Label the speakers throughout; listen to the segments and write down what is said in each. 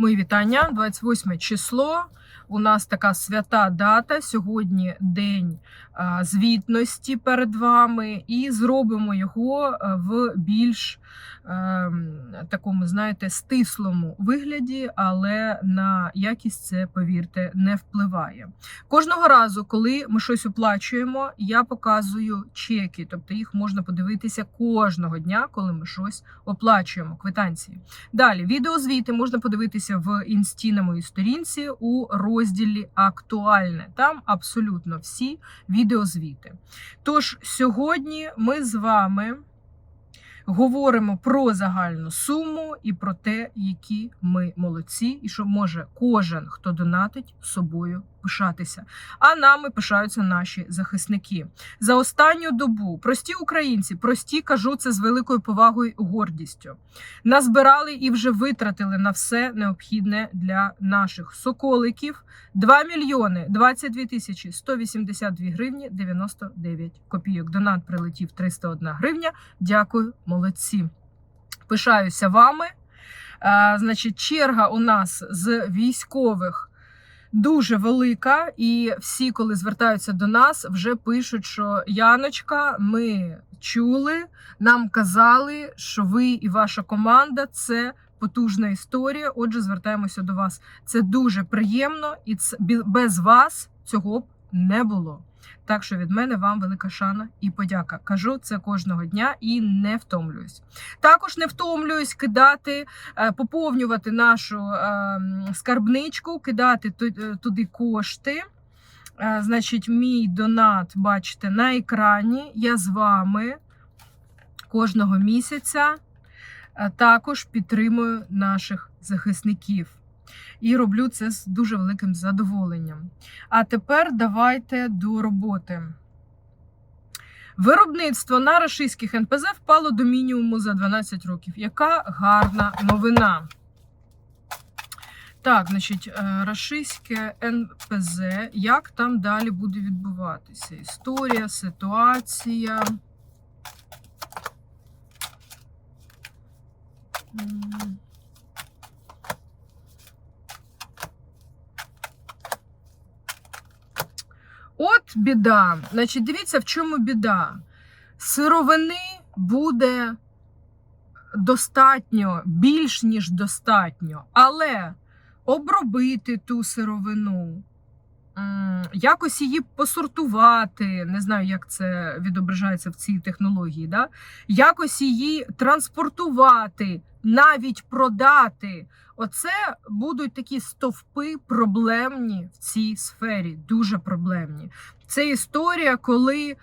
Speaker 1: Мої вітання, 28 число. У нас така свята дата. Сьогодні день звітності перед вами, і зробимо його в більш ем, такому, знаєте, стислому вигляді, але на якість це, повірте, не впливає. Кожного разу, коли ми щось оплачуємо, я показую чеки, тобто їх можна подивитися кожного дня, коли ми щось оплачуємо. Квитанції. Далі відеозвіти можна подивитися в інсті на моїй сторінці у розділі Актуальне. Там абсолютно всі відеозвіти. Тож сьогодні ми з вами говоримо про загальну суму і про те, які ми молодці, і що може кожен, хто донатить собою пишатися. А нами пишаються наші захисники. За останню добу прості українці, прості кажу це з великою повагою і гордістю. Назбирали і вже витратили на все необхідне для наших соколиків 2 мільйони 22 тисячі 182 гривні 99 копійок. Донат прилетів 301 гривня. Дякую, молодці. Пишаюся вами. А, значить, черга у нас з військових дуже велика, і всі, коли звертаються до нас, вже пишуть, що Яночка, ми чули, нам казали, що ви і ваша команда це. Потужна історія. Отже, звертаємося до вас. Це дуже приємно, і це без вас цього б не було. Так що від мене вам велика шана і подяка. Кажу це кожного дня і не втомлююсь. Також не втомлююсь кидати, е, поповнювати нашу е, скарбничку, кидати е, туди кошти. Е, Значить, мій донат, бачите, на екрані. Я з вами кожного місяця також підтримую наших захисників. І роблю це з дуже великим задоволенням. А тепер давайте до роботи. Виробництво на рашистських НПЗ впало до мінімуму за 12 років. Яка гарна новина. Так, значить, е, рашистське НПЗ. Як там далі буде відбуватися? Історія, ситуація. М. От біда. Значить, дивіться, в чому біда. Сировини буде достатньо, більш ніж достатньо, але обробити ту сировину, якось її посортувати, не знаю, як це відображається в цій технології, да? якось її транспортувати, навіть продати. Оце будуть такі стовпи проблемні в цій сфері, дуже проблемні. Це історія, коли е,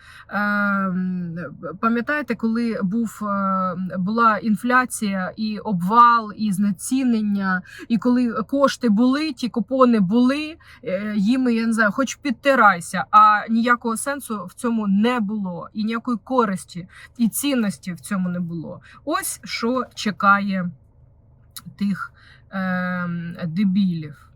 Speaker 1: пам'ятаєте, коли був е, була інфляція і обвал, і знецінення, і коли кошти були, ті купони були, е, їм я не знаю, хоч підтирайся, а ніякого сенсу в цьому не було, і ніякої користі і цінності в цьому не було. Ось що чекає тих е, дебілів.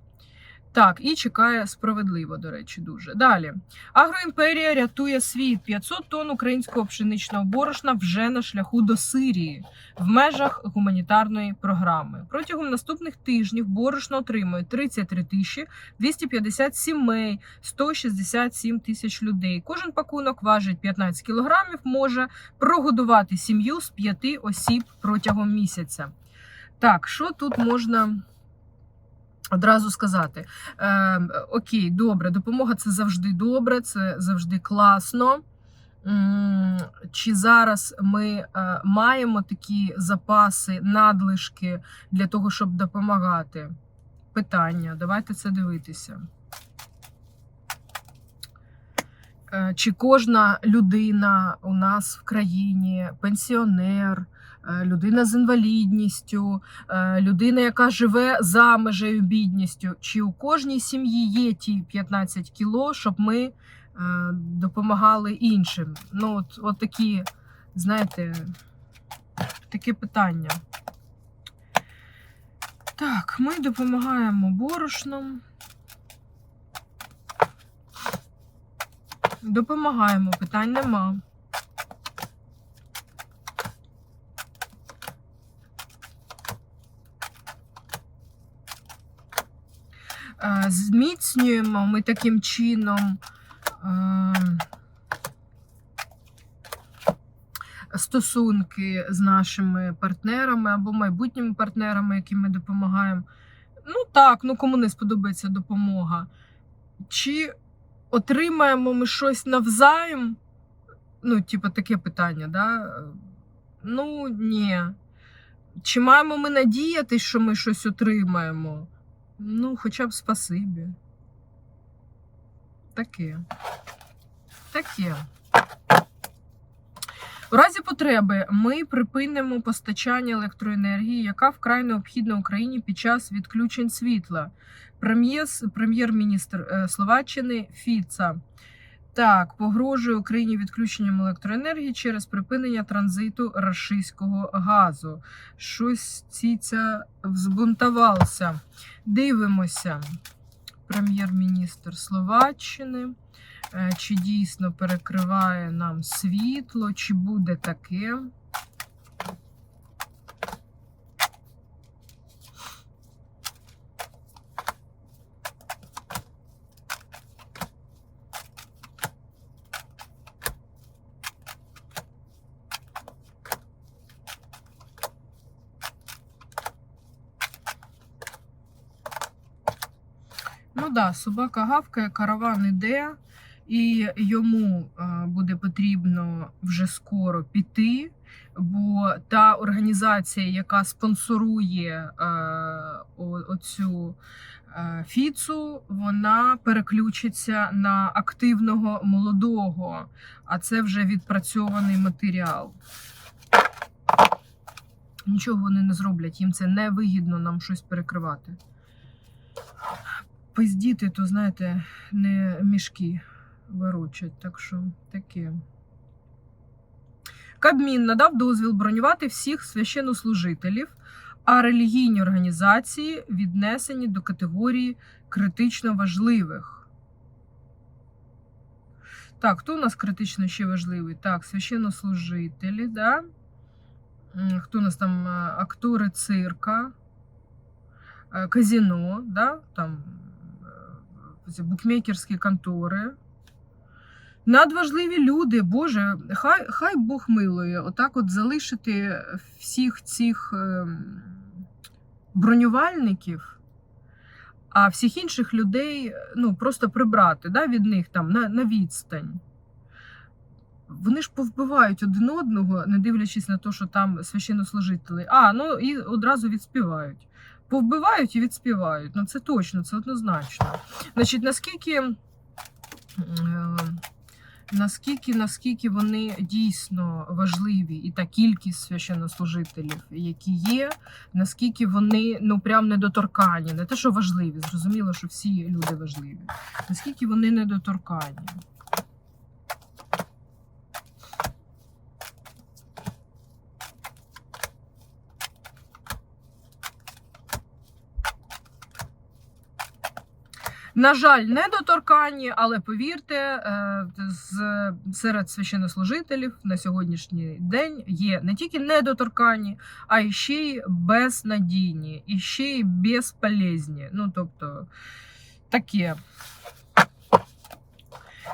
Speaker 1: Так, і чекає справедливо, до речі, дуже. Далі. Агроімперія рятує світ. 500 тонн українського пшеничного борошна вже на шляху до Сирії в межах гуманітарної програми. Протягом наступних тижнів борошно отримує 33 тисячі 250 сімей, 167 тисяч людей. Кожен пакунок важить 15 кілограмів, може прогодувати сім'ю з 5 осіб протягом місяця. Так, що тут можна одразу сказати? Е, окей, добре, допомога це завжди добре, це завжди класно. Чи зараз ми е, маємо такі запаси, надлишки для того, щоб допомагати? Питання. Давайте це дивитися. Е, Чи кожна людина у нас в країні, пенсіонер, людина з інвалідністю, е, людина, яка живе за межею бідністю, чи у кожній сім'ї є ті 15 кіло, щоб ми е, допомагали іншим? Ну, от, от такі, знаєте, таке питання. Так, ми допомагаємо борошном. Допомагаємо, питань нема. Зміцнюємо ми таким чином е, стосунки з нашими партнерами або майбутніми партнерами, яким ми допомагаємо. Ну так, ну кому не сподобається допомога. Чи отримаємо ми щось навзаєм? Ну, типу, таке питання, да? Ну, ні. Чи маємо ми надіятись, що ми щось отримаємо? Ну, хоча б спасибі. Таке. Таке. У разі потреби ми припинимо постачання електроенергії, яка вкрай необхідна Україні під час відключень світла. Прем'єр-міністр е, Словаччини Фіца. Так, погрожує Україні відключенням електроенергії через припинення транзиту рашистського газу. Щось ціця взбунтувався. Дивимося. Прем'єр-міністр Словаччини. Е, Чи дійсно перекриває нам світло, чи буде таке? Да, собака гавкає, караван іде, і йому е, буде потрібно вже скоро піти. Бо та організація, яка спонсорує е, оцю е, фіцу, вона переключиться на активного молодого, а це вже відпрацьований матеріал. Нічого вони не зроблять, їм це не вигідно нам щось перекривати. Пиздіти, то знаєте, не мішки ворочать, так що таке. Кабмін надав дозвіл бронювати всіх священнослужителів, а релігійні організації віднесені до категорії критично важливих. Так, хто у нас критично ще важливий? Так, священнослужителі, да? Хто у нас там е, актори цирка, е, казино, да? там букмекерські контори. Надважливі люди, Боже, хай, хай Бог милує, отак от залишити всіх цих ем, бронювальників, а всіх інших людей ну, просто прибрати да, від них там на, на відстань. Вони ж повбивають один одного, не дивлячись на те, що там священнослужителі. А, ну і одразу відспівають. Повбивають і відспівають. Ну це точно, це однозначно. Значить, наскільки. е, Наскільки, наскільки вони дійсно важливі, і та кількість священнослужителів, які є, наскільки вони ну прям недоторкані, не те, що важливі, зрозуміло, що всі люди важливі, наскільки вони недоторкані. На жаль, недоторканні, але повірте, е, з серед священнослужителів на сьогоднішній день є не тільки недоторканні, а й ще й безнадійні, і ще й безполезні. Ну, тобто, таке.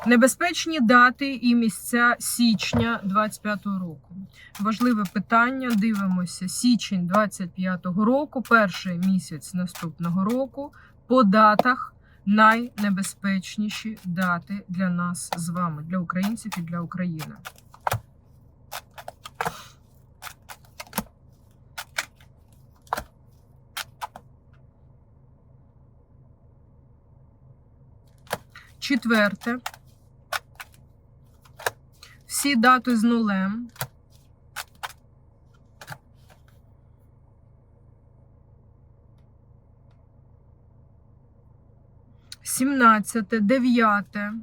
Speaker 1: Небезпечні дати і місця січня 25-го року. Важливе питання. Дивимося. Січень 25-го року, перший місяць наступного року. По датах найнебезпечніші дати для нас з вами, для українців і для України. Четверте. Всі дати з нулем. Сімнадцяте, дев'яте.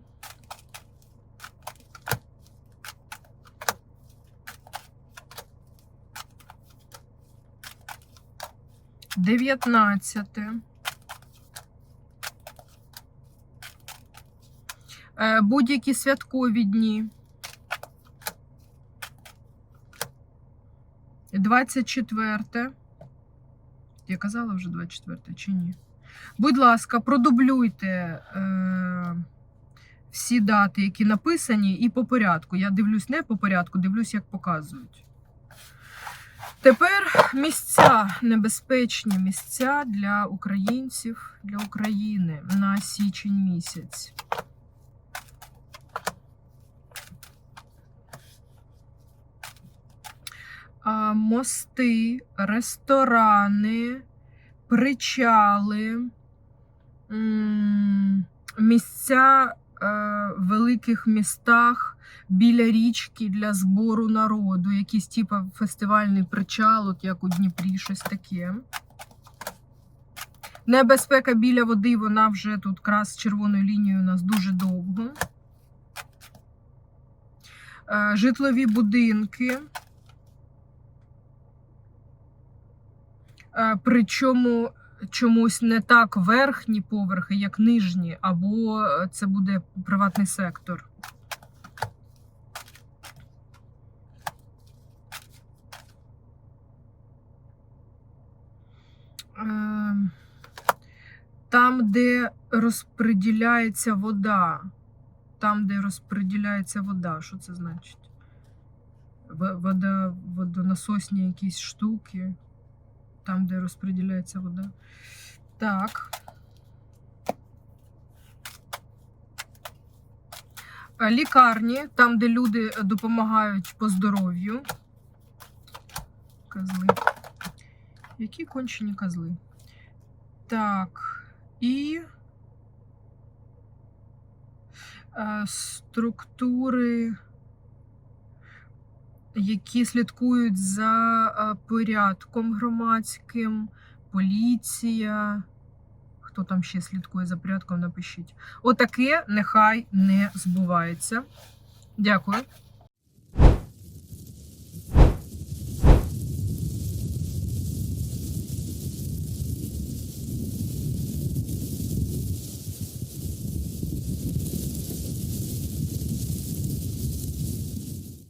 Speaker 1: Дев'ятнадцяте. Е, Будь-які святкові дні. 24. Я казала вже 24 чи ні? Будь ласка, продублюйте е, всі дати, які написані, і по порядку. Я дивлюсь не по порядку, дивлюсь, як показують. Тепер місця, небезпечні місця для українців, для України на січень місяць. Мости, ресторани, причали, місця е, в великих містах біля річки для збору народу, якийсь типу фестивальний причал, от як у Дніпрі, щось таке. Небезпека біля води, вона вже тут крас червоною лінією у нас дуже довго. Е, Житлові будинки. Причому чомусь не так верхні поверхи, як нижні, або е, це буде приватний сектор. Е, Там, де розподіляється вода. Там, де розподіляється вода. Що це значить? Вода, водонасосні якісь штуки. Там, де розподіляється вода. Так. Лікарні, там, де люди допомагають по здоров'ю. Козли. Які кончені козли? Так. І е, структури, які слідкують за е, порядком громадським, поліція. Хто там ще слідкує за порядком, напишіть. Отаке нехай не збувається. Дякую.